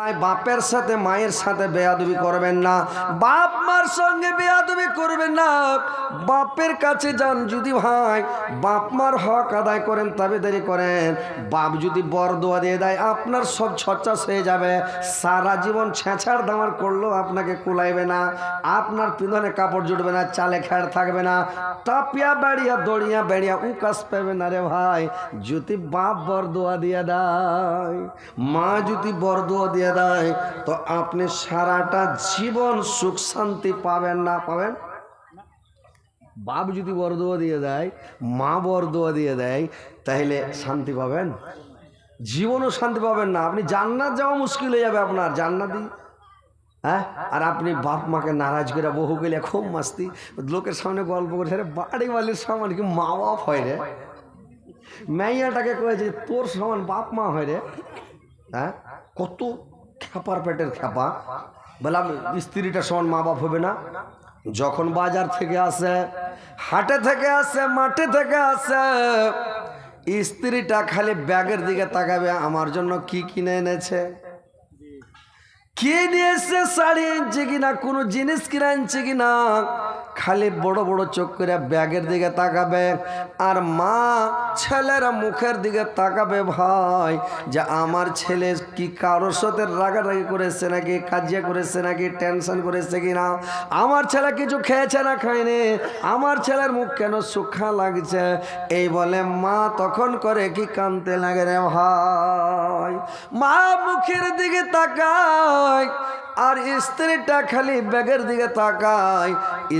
বাপের সাথে, মায়ের সাথে বেয়াদবি করবেন না। বাপ, মার সঙ্গে বেয়াদবি করবেন না। বাপের কাছে যান যদি ভাই, বাপ, মার হক আদায় করেন, তাবেদারি করেন। বাপ যদি বর দোয়া দিয়ে দেয়, আপনার সব ছচ্চাস হয়ে যাবে। সারা জীবন ছেঁচার দামার করলেও আপনাকে কুলাইবে না। আপনার পিঁধনে কাপড় জুটবে না, চালে খেড় থাকবে না। টাপিয়া বেড়িয়া, দড়িয়া বেড়িয়া, উকাস পাবে না রে ভাই। যদি বাপ বর দোয়া দিয়ে দেয়, মা যদি বর দোয়া দিয়ে দেয়, তো আপনি সারাটা জীবন সুখ শান্তি পাবেন না পাবেন? বাপ যদি বরদোয়া দিয়ে দেয়, মা বরদোয়া দিয়ে দেয় তাহলে শান্তি পাবেন? জীবনও শান্তি পাবেন না। আপনি জান্নাত যাওয়া মুশকিল হয়ে যাবে আপনার, জান্নাতি। হ্যাঁ? আর আপনি বাপ মাকে নারাজ করে বহু গেলে খুব মাস্তি। লোকের সামনে গল্প করছে রে বাড়ি বালির সমান কি মা বাপ হয় রে? মাইয়াটাকে কয়েছে তোর সমান বাপ মা হয় রে? হ্যাঁ? কত খেপার পেটের খ্যাপা বললাম, স্ত্রীটা সমান মা বাপ হবে না। যখন বাজার থেকে আসে, হাটে থেকে আসে, মাঠে থেকে আসে, স্ত্রীটা খালি ব্যাগের দিকে তাকাবে, আমার জন্য কি কিনে এনেছে? কে নিয়ে এসছে শাড়ি? আনছে কিনা, কোনো জিনিস কিনে আনছে কিনা? খালি বড় বড় চোখ করে ব্যাগের দিকে তাকাবে। আর মা ছেলেরা মুখের দিকে তাকাবে ভাই, যে আমার ছেলে কি কারোর সাথে রাগারাগি করেছে নাকি, কাজিয়া করেছে নাকি, টেনশন করেছে কিনা? আমার ছেলে কিছু খেয়েছে না খায়নি? আমার ছেলের মুখ কেন সুখা লাগছে? এই বলে মা তখন করে কি কানতে লাগে রে ভাই? মা মুখের দিকে তাকায়, আর স্ত্রীটা খালি ব্যাগের দিকে তাকায়।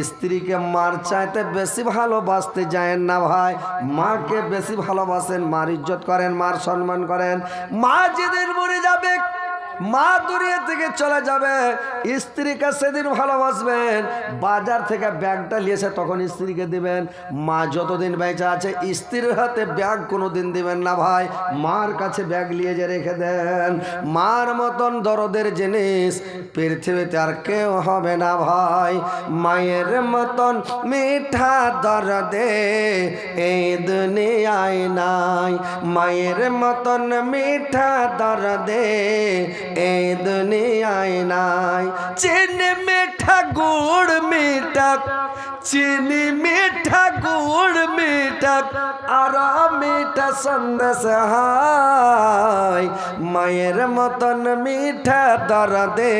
স্ত্রীকে মার চাইতে বেশি ভালোবাসতে যায়েন না ভাই। মাকে বেশি ভালোবাসেন, মার ইজ্জত করেন, মার সম্মান করেন। মা যেদিন মরে যাবে মা দুনিয়া থেকে চলে যাবে, স্ত্রীকে সেদিন ভালোবাসবেন, বাজার থেকে ব্যাগটা নিয়েছে তখন স্ত্রীকে দিবেন। মা যতদিন বেঁচে আছে, স্ত্রীর হাতে ব্যাগ কোনো দিন দিবেন না ভাই, মার কাছে ব্যাগ নিয়ে যে রেখে দেন। মার মতন দরদের জিনিস পৃথিবীতে আর কেউ হবে না ভাই, মায়ের মতন মিঠা দরদে এই দুনিয়ায় নাই। মায়ের মতন মিঠা দরদে এই দুনিয়ায় নাই চিনি মিঠা গুড় মিঠা চিনি মিঠা গুড় মিঠা আর মিঠা সন্দেশ হাই মায়ের মতন মিঠা দরদে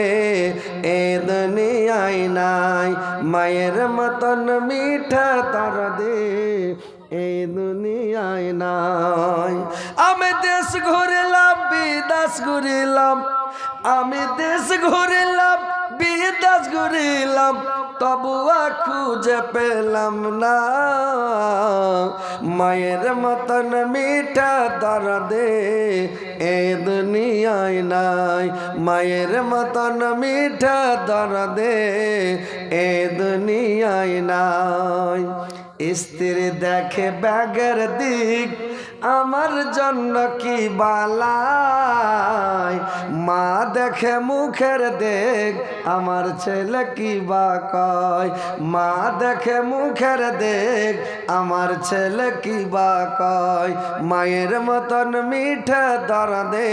এ দুনিয়ায় নাই মায়ের মতন মিঠা দরদে এই দুনিয়ায় নাই। আমি দেশ ঘুরিলাম বিদাস ঘুরিলাম। আমি দেশ ঘুরিলাম বিদাস ঘুরিলাম। তবুয়া খুঁজে পেলাম না। মায়ের মতন মিঠা দরদে এ দুনিয়ায় নাই। মায়ের মতন মিঠা দরদে এ দুনিয়ায় নাই। স্ত্রী দেখে ব্যাগের দিক, আমার জন্য কি বালাই? মা দেখে মুখের দেখ, আমার ছেলে কি বা কয়? মা দেখে মুখের দেখ, আমার ছেলে কি বা কয়? মায়ের মতন মিঠা দরদে,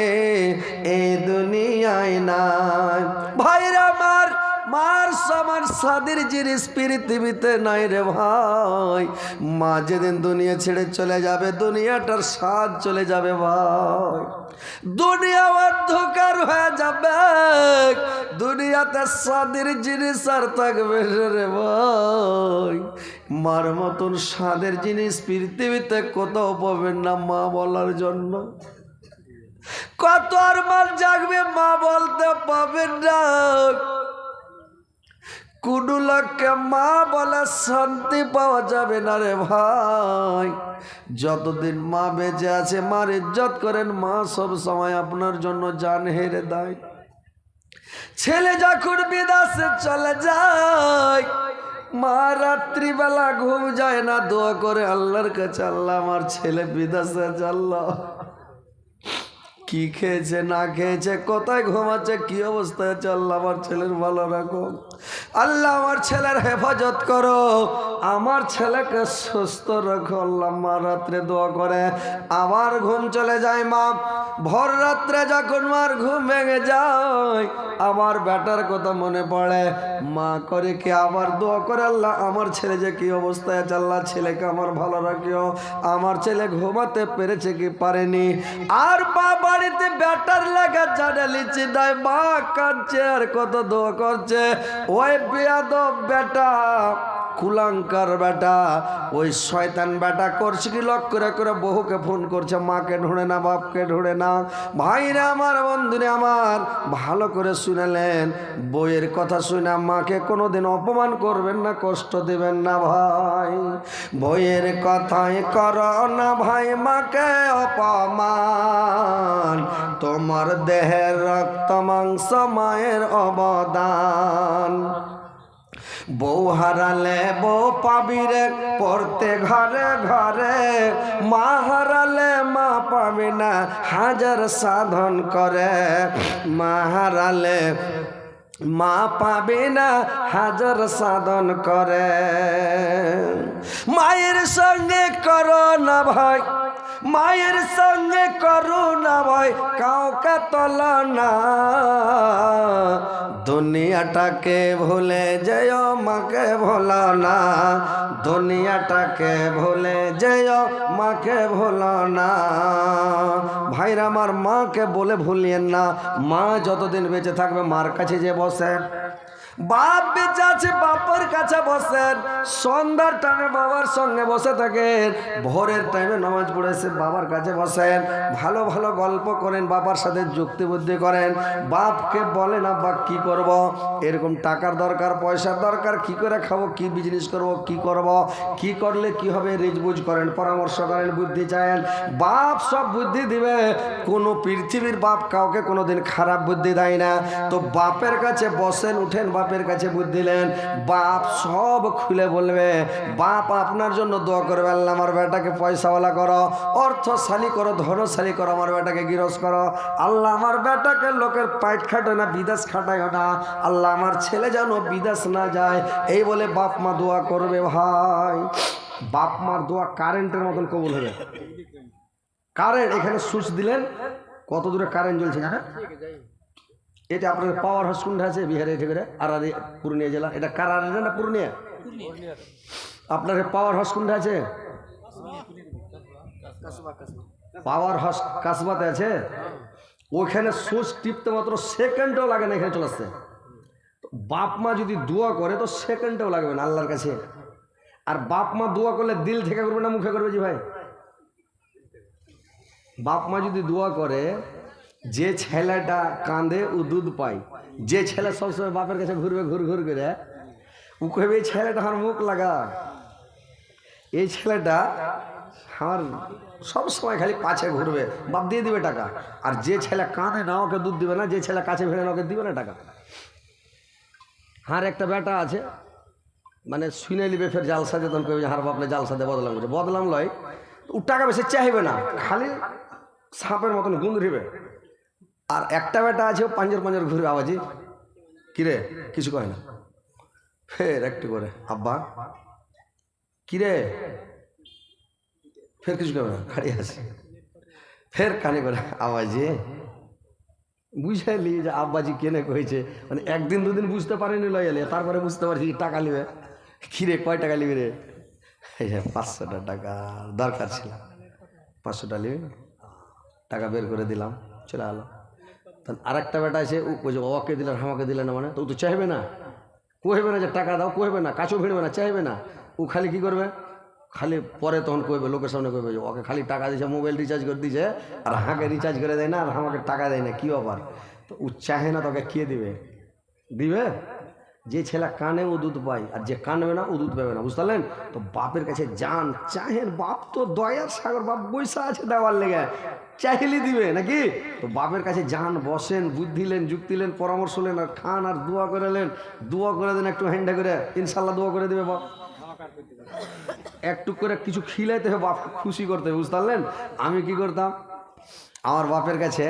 এ দুনিয়ায় নাই। ভাইরা মার মার সমান সাদের জিনিস পৃথিবীতে নাই রে ভাই। মা যেদিন দুনিয়া ছেড়ে চলে যাবে, দুনিয়াটার স্বাদ চলে যাবে ভাই। দুনিয়া অন্ধকার হয়ে যাবে, দুনিয়াতে স্বাদের জিনিস আর থাকবে রে ভাই। মার মতন স্বাদের জিনিস পৃথিবীতে কোথাও পাবেন না মা বলার জন্য। কত আর মান জাগবে মা বলতে পাবেন না। কোনো লোককে মা বলে শান্তি পাওয়া যাবে না রে ভাই। যতদিন মা বেঁচে আছে, মার ইজ্জত করেন, মা সব সময় আপনার জন্য জান হেরে দেয়। ছেলে যখন বিদেশে চলে যায়, মা রাত্রিবেলা ঘুম যায় না, দোয়া করে আল্লাহর কাছে, আল্লাহ আমার ছেলে বিদেশে আল্লাহ কি খেয়েছে, না খেয়েছে, কোথায় ঘুমাচ্ছে, কি অবস্থায় আল্লাহ আমার ছেলের ভালো রাখো আল্লাহ আমার ছেলের হেফাজত করো। আমার ছেলেকে সুস্থ রাখো, আল্লাহ মা রাত্রে দোয়া করে। আবার ঘুম চলে যায় মা। ভোর রাত্রে যখন মার ঘুম ভেঙে যায়, আমার বেটার কথা মনে পড়ে। মা করে কি আবার দোয়া করে, আল্লাহ আমার ছেলে যে কি অবস্থায় আছে, আল্লাহ ছেলেকে আমার ভালো রাখিও। আমার ছেলে ঘুমাতে পেরেছে কি পারেনি। আর বা বাড়িতে ব্যাটার লাগা জানে লিচি দেয়। মা কাঁদছে আর কত দোয়া করছে। ওই বেয়াদ বেটা। কুলাঙ্কার বেটা, ওই শয়তান বেটা করছে কি লক করে করে বহুকে ফোন করছে, মাকে ঢুঁড়ে না, বাপকে ঢুঁড়ে না। ভাইরা আমার, বন্ধুরে আমার, ভালো করে শুনেলেন, বইয়ের কথা শুনে মাকে কোনোদিন অপমান করবেন না, কষ্ট দেবেন না ভাই। বইয়ের কথাই কর না ভাই, মাকে অপমান। তোমার দেহের রক্ত মাংস, মায়ের অবদান। বউ হারালে বউ পাবি রে, পড়তে ঘরে ঘরে। মা হারালে মা পাবি না, হাজার সাধন করে। মা হারালে মা পাবে না, হাজার সাধন করে। মায়ের সঙ্গে করো না ভাই। মায়ের সঙ্গে করো না ভাই কাউকে তল না। দুনিয়াটাকে ভুলে যেও, মাকে ভোলো না। দুনিয়াটাকে ভুলে যেও, মাকে ভোলো না। ভাইরা, আমার মাকে বলে ভুলিয়েন না। মা যতদিন বেঁচে থাকবে, মার কাছে যে বসে। বাপ বেঁচে আছে, বাপের কাছে বসেন। সন্ধ্যার টাইমে বাবার সঙ্গে বসে থাকেন। ভোরের টাইমে নামাজ পড়েছে বাবার কাছে বসেন। ভালো ভালো গল্প করেন, বাবার সাথে যুক্তি বুদ্ধি করেন। বাপকে বলেন, আব্বা, কি করব? এরকম টাকার দরকার, পয়সার দরকার, কি করে খাব? কি বিজনেস করব? কি করব? কি করলে কি হবে? রিজবুজ করেন, পরামর্শ করেন, বুদ্ধি চায়েন। বাপ সব বুদ্ধি দিবে। কোনো পৃথিবীর বাপ কাউকে কোনোদিন খারাপ বুদ্ধি দেয় না। তো বাপের কাছে বসেন, উঠেন বাপের কাছে বুদ্ধি দিলেন বাপ সব খুলে বলবে, বাপ আপনার জন্য দোয়া করবে, আল্লাহ আমার বেটাকে পয়সাওয়ালা করো, অর্থশালী করো, ধনশালী করো, আমার বেটাকে গিরস করো। আল্লাহ আমার বেটাকে লোকের পাইট খাটে না বিদেশ খাটায় না। আল্লাহ আমার ছেলে যেন বিদেশ না যায়, এই বলে বাপ মা দোয়া করবে ভাই। বাপ মার দোয়া কারেন্টের মতন কবুল হবে। কারেন্ট, এখানে সুইচ দিলেন, কত দূরে কারেন্ট জ্বলছে জানেন? এটা আপনার পাওয়ার হাউস কোনটা আছে? বিহারে এটা করে আরারি, পুরুলিয়া জেলা। এটা কার আরারি না পুরুলিয়া? আপনার পাওয়ার হাউস কোনটা আছে? পাওয়ার হাউস কাসবাতে আছে? ওইখানে সুইচ টিপতে মাত্র সেকেন্ডও লাগে না এখানে চলে আসছে বাপ মা যদি দোয়া করে, তো সেকেন্ডও লাগবে না আল্লাহর কাছে। আর বাপ মা দোয়া করলে দিল থেকে করবে না মুখে করবে জি ভাই? বাপ মা যদি দোয়া করে যে ছেলেটা কাঁদে, ও দুধ পায়। যে ছেলে সবসময় বাপের কাছে ঘুরবে, ঘুর ঘুর করে, ও কহবে এই ছেলেটা আমার মুখ লাগা। এই ছেলেটা আমার সবসময় খালি পাছে ঘুরবে, বাপ দিয়ে দিবে টাকা। আর যে ছেলে কাঁদে না, ওকে দুধ দিবে না, যে ছেলে কাছে ভেড়ে না, ওকে দিবে না টাকা। হার একটা বেটা আছে মানে শুনে নিবে, ফের জালসা যে তখন কবে হার বাপলে জালসা দিয়ে বদলাম বদলাম লয়, ও টাকা বেশি চাইবে না, খালি সাপের মতন গুঁদরিবে। আর একটা বেটা আছে পাঞ্জর পাঞ্জর ঘুরবে আওয়াজি। কিরে, কিছু কয় না? ফের একটু করে। আব্বা, কিরে? ফের কিছু করবে না? খাড়ি আছে। ফের কানে করে আওয়াজে। বুঝাইলি যে আব্বাজি কেনে কয়েছে মানে একদিন দুদিন বুঝতে পারেনি লয় এলে তারপরে বুঝতে পারছি টাকা নিবে। কিরে, কয় টাকা নিবি রে? পাঁচশোটা টাকা দরকার ছিল। পাঁচশোটা নিবি। টাকা বের করে দিলাম, চলে আলো। তখন আর একটা বেটা আছে ও কইছে ওকে দিলেন হামাকে দিলে না মানে? তো তো চাইবে না। কোহবে না যে টাকা দাও কোহবে না কাছেও ভিড়বে না, চাইবে না। ও খালি কি করবে? খালি পরে তখন কইবে, লোকের সামনে কইবে যে ওকে খালি টাকা দিয়েছে মোবাইল রিচার্জ করে দিয়েছে আর হাঁকে রিচার্জ করে দেয় না, আর আমাকে টাকা দেয় না, কী ব্যাপার? তো ও চাহে না তোকে কে দিবে? দিবে? যে ছেলে কানে ও দুধ পায় আর যে কানবে না দুধ পাবে না, বুঝতে তো বাপের কাছে যান চাহেন বাপ তো দয়ার সাগর, বাপ বৈশা আছে দেওয়ার লেগে। চাইলে দিবে নাকি? তো বাপের কাছে যান, বসেন বুদ্ধিলেন যুক্তিলেন পরামর্শ নেন আর খান আর দোয়া করেলেন দোয়া করে দেন একটু হ্যান্ডা করে, ইনশাল্লাহ দোয়া করে দিবে বাপ। একটু করে কিছু খিলাইতে হবে বাপ খুশি করতে হবে, বুঝতে আমি কি করতাম? আমার বাপের কাছে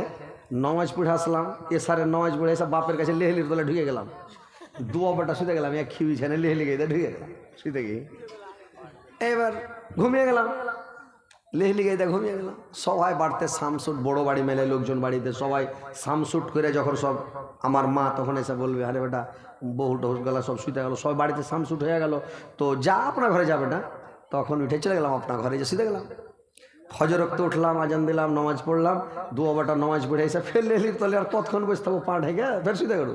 নমাজ পড়ে আসলাম, এ এসারের নমাজ পড়ে এসে বাপের কাছে লেহলির তলে ঢুকে গেলাম। দু অপরটা শুতে গেলাম, এক খিবি ছেনে লেহলি গিয়ে ঢুকে গেলাম, শুতে গিয়ে। এবার ঘুমিয়ে গেলাম লেহলি গাইতে ঘুমিয়ে গেলাম। সবাই বাড়তে সামসুট বড় বাড়ি মেলে, লোকজন বাড়িতে সবাই সামসুট করে যখন সব আমার মা তখন এসে বলবে, আরে বেটা বহু টহুস গেলা সব শুতে গেল সব বাড়িতে সামসুট হয়ে গেল, তো যা আপনার ঘরে যাবে না? তখন উঠে চলে গেলাম, আপনার ঘরে যে শুতে গেলাম। ফজর রক্ত উঠলাম, আজান দিলাম, নামাজ পড়লাম, দু বাটা নামাজ পড়ে এসে ফের লেলির তলে আর কতক্ষণ বসে থাকব, পা ঢেকে ফের শুতে গেল।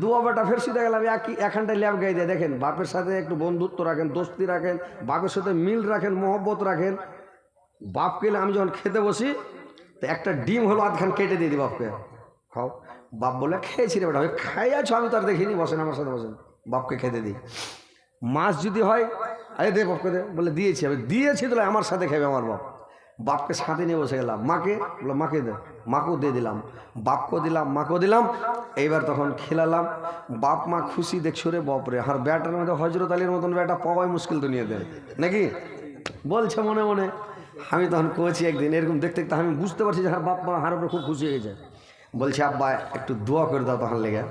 দু বাটা ফের শুতে গেলাম একই এখানটায় ল্যাব গাই দিয়ে। দেখেন, বাপের সাথে একটু বন্ধুত্ব রাখেন, দোস্তি রাখেন, বাপের সাথে মিল রাখেন, মহব্বত রাখেন। বাপকে আমি যখন খেতে বসি, তো একটা ডিম হলো আধখান কেটে দিয়ে দিই বাপকে। খাও। বাপ বলে, খেয়েছি রে বেটা খাই আছো আমি তো আর দেখিনি, বসেন আমার সাথে, বসেন। বাপকে খেতে দিই। মাছ যদি হয়, আরে দে বাপকে দে, বলে দিয়েছি, আমি দিয়েছি, তাহলে আমার সাথে খাবে আমার বাপ। বাপকে সাথে নিয়ে বসে গেলাম। মাকে? বলে মাকে দে, মাকেও দিয়ে দিলাম। বাপকেও দিলাম, মাকেও দিলাম। এইবার তখন খেলালাম। বাপ, মা খুশি, দেখছ রে বাপরে, আর ব্যাটার মধ্যে হজরত আলীর মতন ব্যাটা পাওয়াই মুশকিল তো নিয়ে দেয়। নাকি? বলছে মনে মনে। আমি তখন কোচি একদিন, এরকম দেখতে দেখতে আমি বুঝতে পারছি যে হ্যাঁ বাপ, মা হার উপরে খুব খুশি হয়ে গেছে বলছে, আব্বা, একটু দোয়া করে দাও তখন লেগে।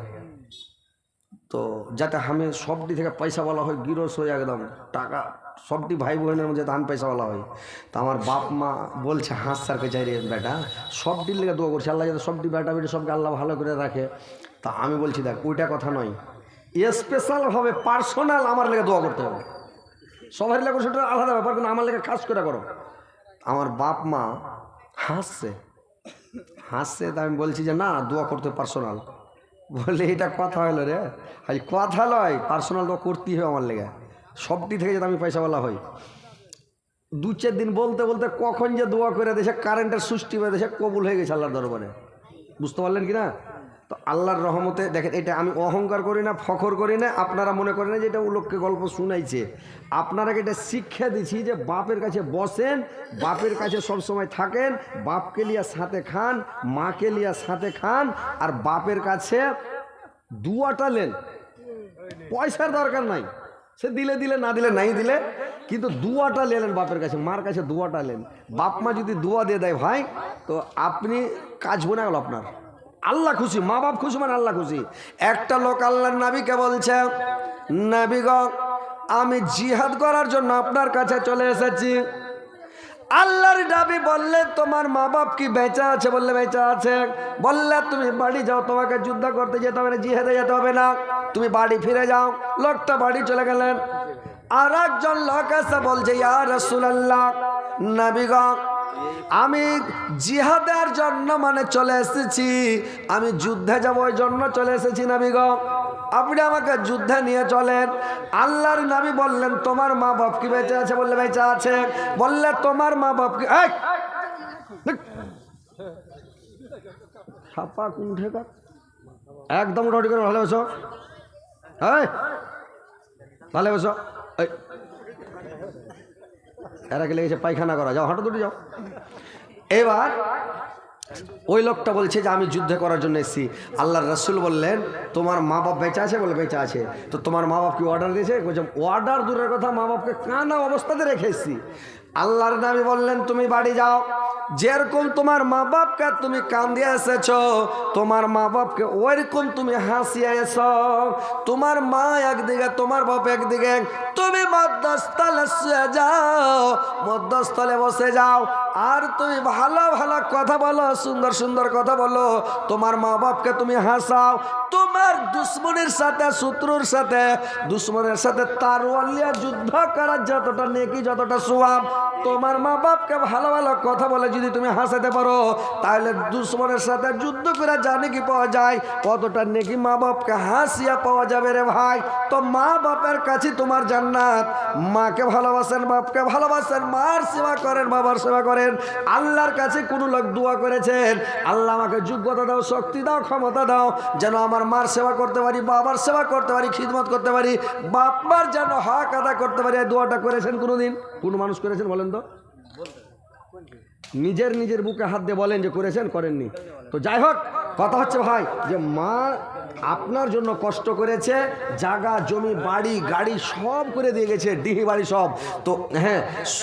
তো যাতে আমি সবটি থেকে পয়সা বলা হয়, গিরস হয়ে একদম টাকা সবটি ভাই বোনের মধ্যে ধান পয়সা বলা হয়। তো আমার বাপ মা বলছে, হাঁস স্যারকে চাই রে বেটা। সবটির লেগে দোয়া করছে, আল্লাহ যাতে সবটি বেটা বেটি সবকে আল্লাহ ভালো করে রাখে। তা আমি বলছি, দেখ, ওইটা কথা নয়। স্পেশালভাবে পার্সোনাল আমার লেগে দোয়া করতে হবে। সবার লেগে সেটা আলাদা ব্যাপার, কিন্তু আমার লেগে কাজ করে করো। আমার বাপ মা হাসছে। হাসছে, তা আমি বলছি যে, না, দোয়া করতে পার্সোনাল বলে এটা কথা হলো রে। কথা লয় পার্সোনাল দোয়া করতেই হবে আমার লেগে। সবটি থেকে যাতে আমি পয়সাওয়ালা হই। দু চার দিন বলতে বলতে কখন যে দোয়া করে দেশে কারেন্টের সৃষ্টি হয়ে দেশে কবুল হয়ে গেছে আল্লাহর দরবারে। বুঝতে পারলেন কি না? তো আল্লাহর রহমতে দেখেন, এটা আমি অহংকার করি না, ফখর করি না, আপনারা মনে করেন যে এটা লোককে গল্প শুনাইছে। আপনারা এটা শিক্ষা দিছি যে বাপের কাছে বসেন, বাপের কাছে সব সময় থাকেন, বাপকে লিয়া সাথে খান, মাকে লিয়া সাথে খান, আর বাপের কাছে দুয়াটা লেন পয়সার দরকার নাই। সে দিলে দিলে, না দিলে নাই দিলে, কিন্তু দুয়াটা লেলেন বাপের কাছে, মার কাছে দুয়াটা লেন বাপ মা যদি দুয়া দিয়ে দেয় ভাই, তো আপনি কাজ বনে গেল আপনার। আল্লাহ খুশি, মা বাপ খুশি মানে আল্লাহ খুশি। একটা লোক আল্লাহর নাবিকে বলছে নাবিগ আমি জিহাদ করার জন্য আপনার কাছে চলে এসেছি। আল্লাহর ডাবি বললে, তোমার মা বাপ কি বেঁচা আছে? বললে, বেঁচা আছে। বললে, তুমি বাড়ি যাও, তোমাকে যুদ্ধ করতে যেতে হবে না, জিহাদে যেতে হবে না। তুমি বাড়ি ফিরে যাও। লোকটা বাড়ি চলে গেলেন। আর একজন লোক এসে বলছে, ইয়া রসুল্লাহ নাবিগণ আমি জিহাদের জন্য মানে চলে এসেছি। আমি যুদ্ধে যাব, ওই জন্য চলে এসেছি নাবিগণ আপনি আমাকে যুদ্ধে নিয়ে চলেন। আল্লাহর নাবি বললেন, তোমার মা বাপ কি বেঁচে আছে? বললে, বেঁচে আছে। বললে, তোমার মা বাপ কি একদম করে ভালো বসো এই! ভালো বসো এই! এরা গেলে লেগেছে পায়খানা করা, যাও, হাঁটো দুটি যাও। এবার ওই লোকটা বলছে যে, আমি যুদ্ধ করার জন্য এসেছি। আল্লাহর রসুল বললেন, তোমার মা বাপ বেঁচে আছে বলে বেঁচে আছে। তো তোমার মা বাপ কি অর্ডার দিয়েছে? বলছে অর্ডার দূরের কথা মা বাপকে কানা অবস্থাতে রেখে এসেছি। আল্লাহর নামে বললেন, তুমি বাড়ি যাও। যেরকম তোমার মা বাপকে তুমি কান্দিয়ে এসেছ, তোমার মা বাপকে ওইরকম তুমি হাসিয়ে এস তোমার মা একদিকে, তোমার বাপ একদিকে, তুমি শুয়ে যাও মধ্যস্থলে বসে যাও। আর তুমি ভালো ভালো কথা বলো, সুন্দর সুন্দর কথা বলো। তোমার মা বাপকে তুমি হাসাও। তোমার দুশ্মনের সাথে, শত্রুর সাথে, দুশ্মনের সাথে তারওয়ালিয়া যুদ্ধ করার যতটা নেকি, যতটা সোয়াব তোমার মা বাপকে ভালো ভালো কথা বলে যদি তুমি হাসাতে পারো, তাহলে দুশ্মনের সাথে যুদ্ধ করে জানে কি পাওয়া যায়, কতটা নেকি মা বাপকে হাসিয়া পাওয়া যাবে রে ভাই? তো মা বাপের কাছে তোমার জান্নাত। মাকে ভালোবাসেন, বাপকে ভালোবাসেন মার সেবা করেন, বাবার সেবা করেন, আল্লাহর কাছে কোনো লোক দোয়া করেছেন, আল্লাহ আমাকে যোগ্যতা দাও, শক্তি দাও, ক্ষমতা দাও, যেন আমার মার সেবা করতে পারি, বাবার সেবা করতে পারি, খিদমত করতে পারি বাপ মার যেন হক আদা করতে পারি দোয়াটা করেছেন কোনোদিন? কোনো মানুষ করেছেন বলেন তো? নিজের নিজের বুকে হাত দিয়ে বলেন যে করেছেন, করেননি। তো যাই হোক কথা হচ্ছে ভাই যে মা আপনার জন্য কষ্ট করেছে, জায়গা, জমি, বাড়ি, গাড়ি সব করে দিয়ে গেছে, ডিহি বাড়ি সব। তো হ্যাঁ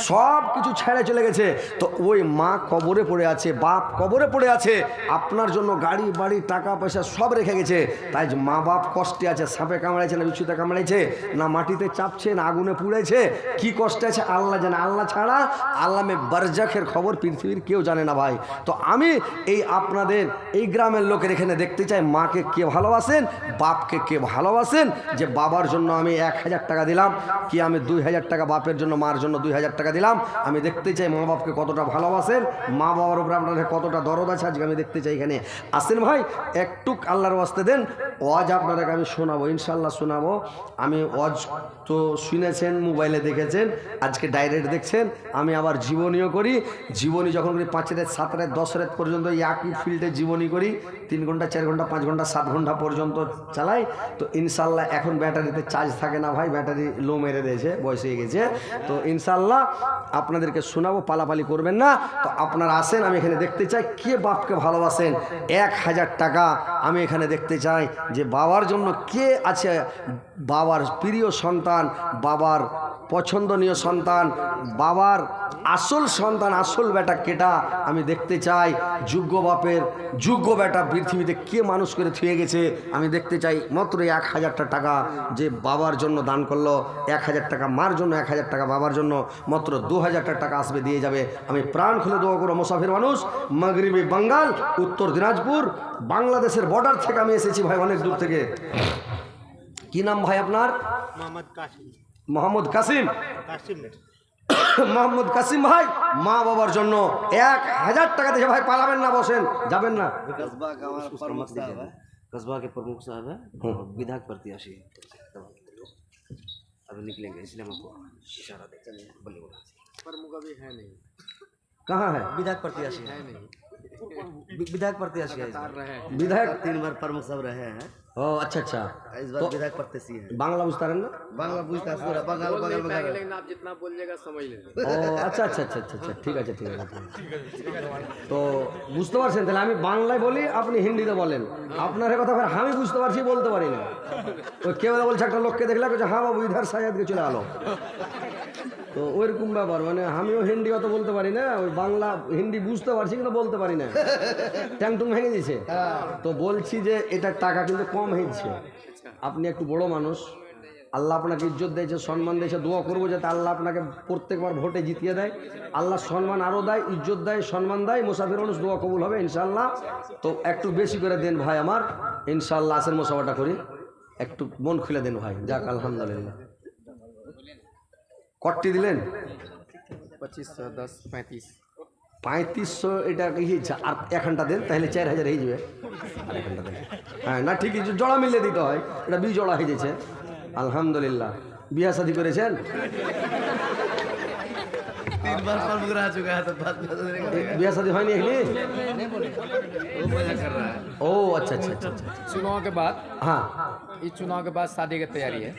সব কিছু ছেড়ে চলে গেছে। তো ওই মা কবরে পড়ে আছে, বাপ কবরে পড়ে আছে, আপনার জন্য গাড়ি, বাড়ি, টাকা, পয়সা সব রেখে গেছে। তাই মা বাপ কষ্টে আছে, সাপে কামড়াইছে না, বিচ্ছুতে কামড়াইছে, না মাটিতে চাপছে, না আগুনে পুড়েছে, কি কষ্টে আছে আল্লাহ জানে। আল্লাহ ছাড়া আল্লামে বারজাখের খবর পৃথিবীর কেউ জানে না ভাই। তো আমি এই আপনাদের, এই গ্রামের লোকের এখানে দেখতে চাই, মাকে কে ভালোবাসেন, বাপকে কে ভালোবাসেন, যে বাবার জন্য আমি এক হাজার টাকা দিলাম, কি আমি দুই হাজার টাকা বাপের জন্য, মার জন্য দুই হাজার টাকা দিলাম, আমি দেখতে চাই মা বাপকে কতটা ভালোবাসেন, মা বাবার উপরে আপনাদের কতটা দরদ আছে আজকে আমি দেখতে চাই এখানে। আসেন ভাই, একটুক আল্লাহর ওয়াস্তে দেন, ওয়াজ আপনাদেরকে আমি শোনাবো ইনশাল্লাহ শোনাবো। আমি ওয়াজ তো শুনেছেন, মোবাইলে দেখেছেন, আজকে ডাইরেক্ট দেখছেন, আমি আবার জীবনীও করি, জীবনী যখন করি পাঁচ রাত, সাত রাত, দশ রাত পর্যন্ত এই একই ফিল্ডে জীবনী করি তিন ঘণ্টা, চার ঘণ্টা, পাঁচ ঘণ্টা, সাত ঘণ্টা পর্যন্ত চালাই। তো ইনশাল্লাহ এখন ব্যাটারিতে চার্জ থাকে না ভাই, ব্যাটারি লো মেরে দিয়েছে, বয়স হয়ে গেছে। তো ইনশাল্লাহ আপনাদেরকে শোনাবো, পালাপালি করবেন না। তো আপনারা আসেন, আমি এখানে দেখতে চাই, কে বাপকে ভালোবাসেন? এক হাজার টাকা আমি এখানে দেখতে চাই, যে বাবার জন্য কে আছে? বাবার প্রিয় সন্তান, বাবার পছন্দনীয় সন্তান, বাবার আসল সন্তান, আসল বেটা কেটা আমি দেখতে চাই? যোগ্য বাপের, যোগ্য বেটা পৃথিবীতে কে মানুষ করে থুয়ে গেছে? আমি দেখতে চাই মাত্র এক হাজারটা টাকা যে বাবার জন্য দান করল, এক হাজার টাকা মার জন্য, এক হাজার টাকা বাবার জন্য, মাত্র দু হাজারটা টাকা আসবে, দিয়ে যাবে। আমি প্রাণ খুলে দোয়া করো মুসাফির মানুষ, মাগরিবি বাঙ্গাল, উত্তর দিনাজপুর, বাংলাদেশের বর্ডার থেকে আমি এসেছি ভাই, অনেক দূর থেকে। কি নাম ভাই আপনার? মোহাম্মদ কাশিম। মোহাম্মদ কাসিম কাশিম নেই মোহাম্মদ কাসিম ভাই মা বাবার জন্য এক হাজার টাকা দিয়ে ভাই পালাবেন না বসেন যাবেন না कस्बा का हमारा प्रमुख साहब है कस्बा के प्रमुख साहब है और विधायक प्रत्याशी है। अभी निकलेंगे इसलिए हम आपको इशारा दे चलिए बोलिए बोला प्रमुख अभी है नहीं कहाँ है विधायक प्रत्याशी है वि- विधायक प्रत्याशी है इस बार। रहे विधायक तीन बार प्रमुख सब रहे हैं ओ अच्छा अच्छा इस बार विधायक प्रत्याशी है बांग्ला बुझता रहे ना बांग्ला पूछता है पूरा बंगाल बगल में घर है। लेकिन आप जितना बोलिएगा समझ लेंगे ও আচ্ছা আচ্ছা আচ্ছা আচ্ছা আচ্ছা ঠিক আছে ঠিক আছে ঠিক আছে। তো বুঝতে পারছেন তাহলে আমি বাংলায় বলি আপনি হিন্দিতে বলেন আপনার এ কথা ফের আমি বুঝতে পারছি বলতে পারি না ওই কেউ বলছে একটা লোককে দেখলে বলছে হ্যাঁ বাবু ইধার সাজাদকে চলে আলো তো ওইরকম ব্যাপার মানে আমিও হিন্দি অত বলতে পারি না, ওই বাংলা হিন্দি বুঝতে পারছি কিন্তু বলতে পারি না। ট্যাংটুং ভেঙে দিয়েছে তো বলছি যে এটার টাকা কিন্তু কম হয়েছে। আপনি একটু বড় মানুষ, আল্লাহ আপনাকে ইজ্জত দিয়েছে, সম্মান দিয়েছে, দোয়া করব যাতে আল্লাহ আপনাকে প্রত্যেকবার ভোটে জিতিয়ে দেয়। আল্লাহ সম্মান আরও দেয়, ইজ্জত দেয়, সম্মান দেয়, মুসাফির মানুষ দোয়া কবুল হবে ইনশাল্লাহ তো একটু বেশি করে দেন ভাই আমার ইনশাল্লাহ আসেন মোসাফাটা করি। একটু মন খুলে দেন ভাই, যাক, আলহামদুলিল্লাহ। কটটি দিলেন? পঁচিশশো দশ পঁয়ত্রিশ। পঁয়ত্রিশশো এটা আর এখানটা দেন তাহলে চার হাজার হয়ে যাবে। আর এখানটা দেন। হ্যাঁ না ঠিকই জড়া মিলে দিতে হয়। এটা বি জড়া হয়ে গেছে আলহামদুলিল্লাহ। বিয়া শাদি করেছেন? तीन बार पर मुकरा चुका है तो बात ब्याह शादी हुई नहीं वो मज़ा कर रहा है। ओ अच्छा अच्छा अच्छा, अच्छा। चुनाव के बाद? हाँ। इस चुनाव के बाद शादी की तैयारी है।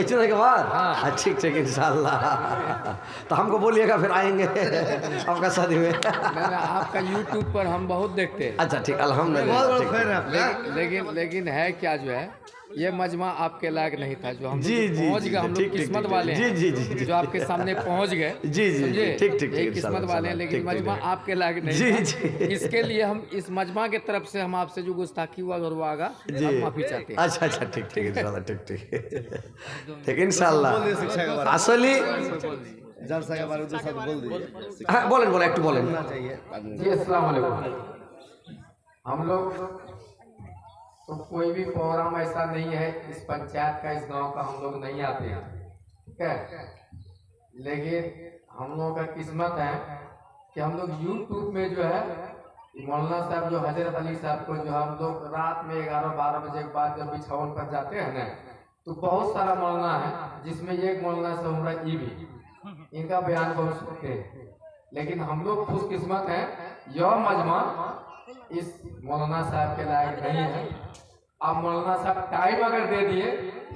इस चुनाव के बाद? हाँ।, हाँ। ठीक ठीक इंशाल्लाह। तो हमको बोलिएगा फिर आएँगे आपका शादी में। आपका यूट्यूब पर हम बहुत देखते हैं। अच्छा ठीक अलहमद हाँ। लेकिन लेकिन है क्या जो है? ये मजमा आपके लायक नहीं था जो हम लोग जी, जो जी, पहुंच जी, गए हम ठीक, लोग ठीक, किस्मत ठीक, वाले जी, हैं जी, जी, जी। जो आपके सामने पहुंच गए जी, जी, समझे? ठीक, ठीक, ठीक, ये इंशाल्लाह, किस्मत वाले हैं इंशाल्लाह, लेकिन ठीक, मजमा ठीक, आपके लायक नहीं जी, था। जी। इसके लिए हम इस मजमा की तरफ से हम आपसे जो गुस्ताखी हुआ और हुआ जी हम माफी चाहते हैं अच्छा अच्छा ठीक ठीक इंशाल्लाह ठीक ठीक ठीक इंशाल्लाह আসলে जब सगा बार उधर सब बोल दीजिए হ্যাঁ বলেন বলেন একটু বলেন चाहिए आदमी जी अस्सलाम वालेकुम हम लोग तो कोई भी प्रोग्राम ऐसा नहीं है इस पंचायत का, इस गाँव का हम लोग नहीं आते हैं। ठीक है? लेकिन हम लोगों का किस्मत है कि हम लोग यूट्यूब में जो है, मौलाना साहब जो हज़रत अली साहब को जो हम लोग रात में ग्यारह, बारह बजे के बाद जब बिछावन पर जाते हैं ना तो बहुत सारा मौलाना है, जिसमें एक मौलाना से हमारा ई भी। इनका बयान बहुत सुनते हैं। लेकिन हम लोग खुशकिस्मत हैं, यह मजमा इस मौलाना साहब के लायक नहीं है। अब मौलाना साहब टाइम अगर दे दिए,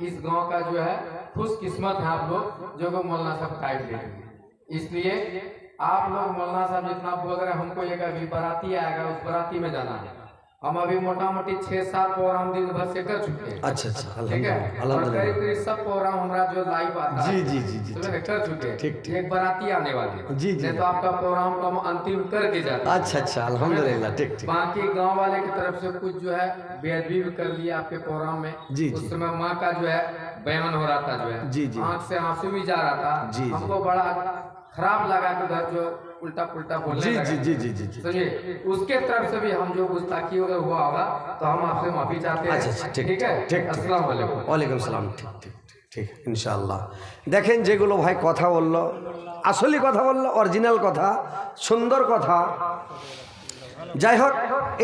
इस गाँव का जो है खुशकिस्मत है आप लोग, जो को मौलाना साहब टाइम दे दिए इसलिए आप लोग मौलाना साहब जितना बोल रहे हमको एक अभी बराती आएगा, उस बराती में जाना है। हम अभी मोटा मोटी छह सात प्रोग्राम दिन भर से कर चुके हैं अच्छा अच्छा ठीक है और करीब करीब सब प्रोग्राम हमारा जो लाइव आता जी है जी जी जी रहे? कर चुके हैं ठीक, ठीक। एक बाराती आने वाली है। जी, जी। तो आपका प्रोग्राम को हम अंतिम करके जाते हैं अच्छा अच्छा अल्हम्दुलिल्लाह ठीक ठीक बाकी गाँव वाले की तरफ़ से कुछ जो है बेअदबी भी कर लिया आपके प्रोग्राम में जी, उस। समय माँ का जो है बयान हो रहा था जो है जी, जी। आँख से आँसू भी जा रहा था जी। हमको बड़ा खराब लगा कि उधर जो उल्टा पुल्टा बोलने जी लगा। जी जी जी जी जी समझिए उसके तरफ से भी हम जो गुस्ताखी अगर हुआ होगा तो हम आपसे माफी चाहते हैं अच्छा, अच्छा, ठीक, ठीक है ठीक, ठीक। अस्सलाम वालेकुम ওয়ালাইকুম সালাম ঠিক ঠিক ঠিক ঠিক ইনশাআল্লাহ দেখেন যেগুলো ভাই কথা বললো আসলি কথা বললো অরিজিনাল কথা সুন্দর কথা যাই হোক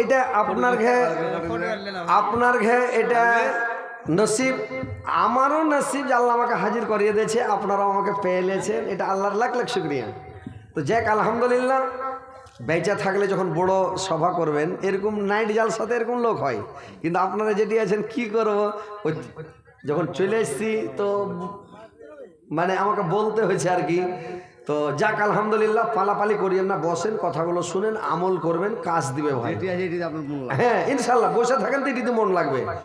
এটা আপনার ঘে আপনার ঘে এটা নসিব আমারও নসিব যে আল্লাহ আমাকে হাজির করিয়ে দিয়েছে আপনারাও আমাকে পেয়ে নিয়েছেন। এটা আল্লাহর লাখ লাখ শুক্রিয়া। তো যাক আলহামদুলিল্লাহ বেচা থাকলে যখন বড় সভা করবেন এরকম নাইট জাল সাথে এরকম লোক হয়। কিন্তু আপনারা যেটি আছেন কি করব? ওই যখন চলে এসেছি তো মানে আমাকে বলতে হয়েছে আর কি। তো যাক আলহামদুলিল্লাহ পালাপালি করিয়েন না বসেন কথাগুলো শুনেন আমল করবেন কাজ দিবে ভাই। হ্যাঁ ইনশাল্লাহ বসে থাকেন তো এটিতে মন লাগবে।